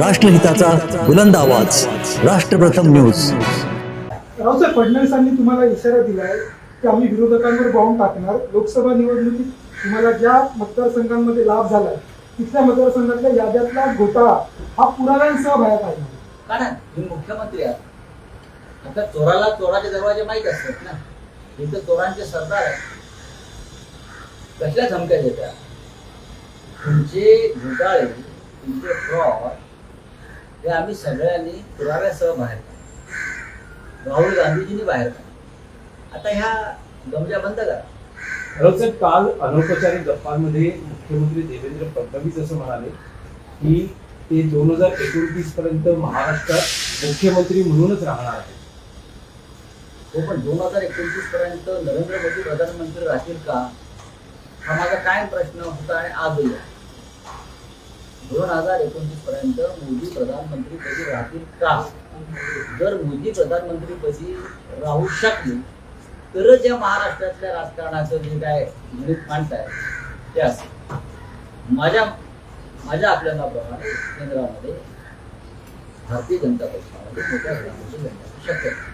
राष्ट्रहिताचा बुलंद आवाज. राष्ट्रप्रथम न्यूज. रावसाहेब फडणवीसांनी तुम्हाला इशारा दिलाय की आम्ही विरोधकांवर बॉम्ब टाकणार. लोकसभा निवडणुकीत तुम्हाला ज्या मतदारसंघांमध्ये लाभ झालाय तिथल्या मतदारसंघातल्या याद्यातला घोटाळा हा पुराव्यांसह बाहेर काढणार कारण हे मुख्यमंत्री आहेत. आता चोराला चोराचे दरवाजे माहीत असतात ना. इथं चोरांचे सरदार आहे कसल्या धमक्या देतात? तुमचे घोटाळे तुमचे फ्रॉड हे आम्ही सगळ्यांनी पुराव्यासह बाहेर राहुल गांधीजींनी बाहेर आता ह्या गमजा बंद करा. रावसाहेब काल अनौपचारिक गप्पांमध्ये मुख्यमंत्री देवेंद्र फडणवीस असं म्हणाले की ते दोन हजार एकोणतीस पर्यंत महाराष्ट्रात मुख्यमंत्री म्हणूनच राहणार आहेत. हो पण दोन हजार एकोणतीस पर्यंत नरेंद्र मोदी प्रधानमंत्री राहतील का? हा माझा कायम प्रश्न होता आणि आजही आहे. दोन हजार एकोणतीस पर्यंत मोदी प्रधानमंत्री पदी राहतील का? जर मोदी प्रधानमंत्री पदी राहू शकले तरच या महाराष्ट्रातल्या राजकारणाचं जे काय गणित मांडताय ते असेल. माझ्या माझ्या आपल्याप्रमाणे केंद्रामध्ये भारतीय जनता पक्षामध्ये मोठ्या प्रमाणात लढण्याची शक्यता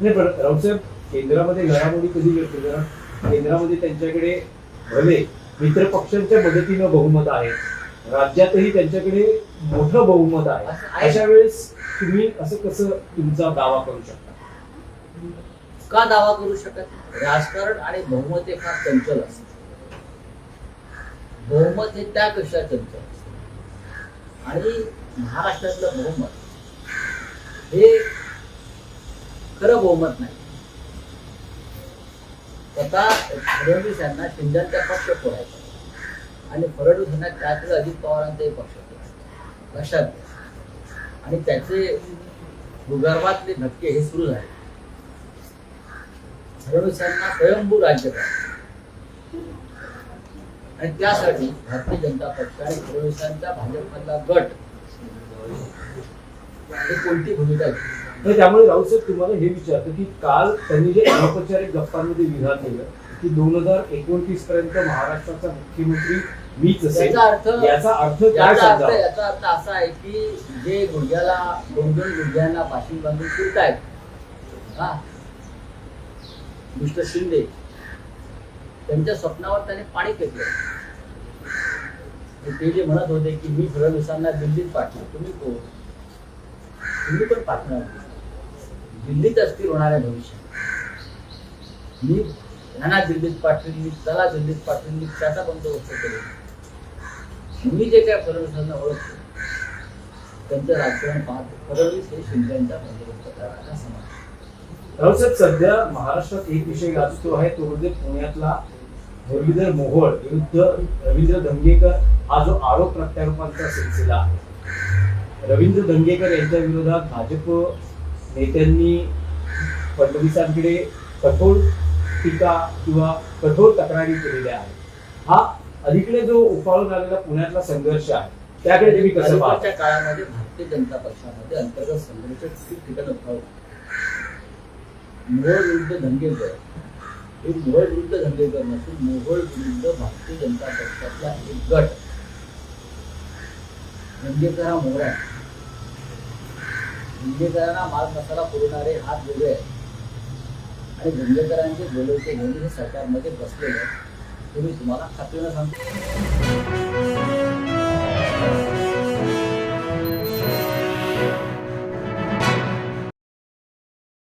नाही पण रावसाहेब केंद्रामध्ये घडामोडी कधी घडते जरा? केंद्रामध्ये त्यांच्याकडे भले मित्र पक्षांच्या मदतीनं बहुमत आहे राज्यातही त्यांच्याकडे मोठं बहुमत आहे. अशा वेळेस तुम्ही असं कसं तुमचा दावा करू शकता? का दावा करू शकत राजकारण आणि बहुमत हे फार चंचल असते. बहुमत हे त्यापेक्षा चंचल असते. आणि महाराष्ट्रातलं बहुमत हे खरं बहुमत नाही. स्वतः फडणवीस यांना शिंदेचा पक्ष फोडायचा. आणि फडणवीस यांना त्यातलं अजित पवारांचाही पक्ष फोडायचा लक्षात घ्या. आणि त्याचे भूगर्भातले धक्के हे सुरू झाले. फडणवीसांना स्वयंभू राज्य आणि त्यासाठी भारतीय जनता पक्ष आणि फडणवीसांचा भाजपमधला गट हे कोणती भूमिका तर त्यामुळे राऊत तुम्हाला हे विचारतो की काल त्यांनी जे अनौपचारिक गप्पांमध्ये विधान केलं की दोन हजार एकोणतीस पर्यंत महाराष्ट्राचा मुख्यमंत्री मीच असेल. याचा अर्थ याचा अर्थ काय याचा अर्थ समजा याचा अर्थ असा आहे की जे गुडघ्याला दोन दोन गुडघ्यांना पाशिंग बांधून फिरतायत हा मिस्टर शिंदे त्यांच्या स्वप्नावर त्याने पाणी फेकलं. ते जे म्हणत होते की मी फडणवीसांना दिल्लीत पाठवणार तुम्ही कोण? तुम्ही पण पाठवणार दिल्लीत अस्थिर होणार आहे भविष्यात. मी नाना दिल्लीत पाठवेन चला दिल्लीत पाठवेन मी त्याचा बंदोबस्त करेन मी जे काय फडणवीसांना ओळखतो त्यांचं राजकारण पाहतो. फडणवीस हे शिंदेचा बंदोबस्त करायला समजतो. राऊत सध्या महाराष्ट्रात एक विषय गाजतो आहे तो म्हणजे पुण्यातला मुरलीधर मोहोळ विरुद्ध रवींद्र धंगेकर हा जो आरोप प्रत्यारोपांचा सिलसिला आहे. रवींद्र धंगेकर यांच्या विरोधात भाजप नेत्यांनी फडणवीसांकडे कठोर टीका किंवा कठोर तक्रारी केलेल्या आहेत. हा अलीकडे जो उफाळून आलेला पुण्यातला संघर्ष आहे त्याकडे तुम्ही कसं पाहता? काळामध्ये भारतीय जनता पक्षामध्ये अंतर्गत संघर्ष खूप ठिकाणी उठाव मोहोळ विरुद्ध धंगेकर हे मोहोळ विरुद्ध धंगेकर नसून मोहोळ विरुद्ध भारतीय जनता पक्षातला एक गट. धंगेकर हा मोहरा आहे. धंगेकरांना माल मसाला पुरवणारे हात वेगळे आहेत. आणि धंगेकरांचे बोलवते म्हणून हे सरकारमध्ये बसलेले आहे तुम्ही तुम्हाला खात्रीनं सांगतो.